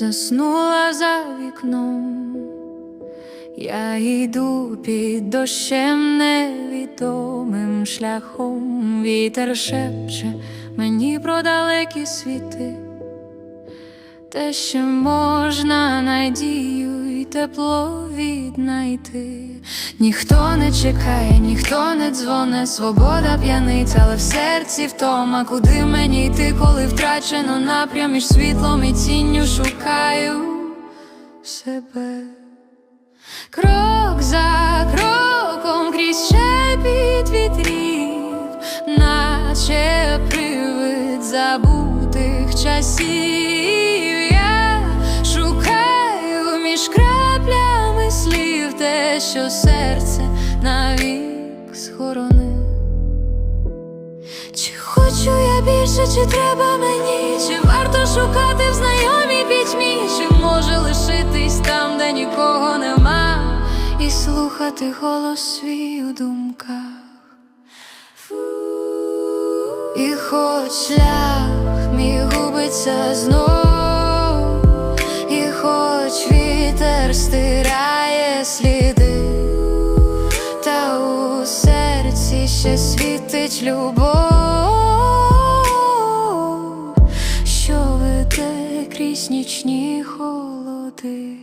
заснула за вікном. Я йду під дощем невідомим шляхом, вітер шепче мені про далекі світи, те, що можна надію тепло віднайти. Ніхто не чекає, ніхто не дзвоне, свобода п'яниця, але в серці втома, куди мені йти, коли втрачено напрям між світлом і тінню шукаю себе. Крок за кроком крізь шепіт вітрів, наче привид забутих часів. Що серце навік схоронив. Чи хочу я більше, чи треба мені, чи варто шукати в знайомій пітьмі, чи може лишитись там, де нікого нема, і слухати голос свій у думках. І хоч шлях мій губиться знов, і хоч вітер стирає сліди, ще світить любов, що веде крізь нічні холоди.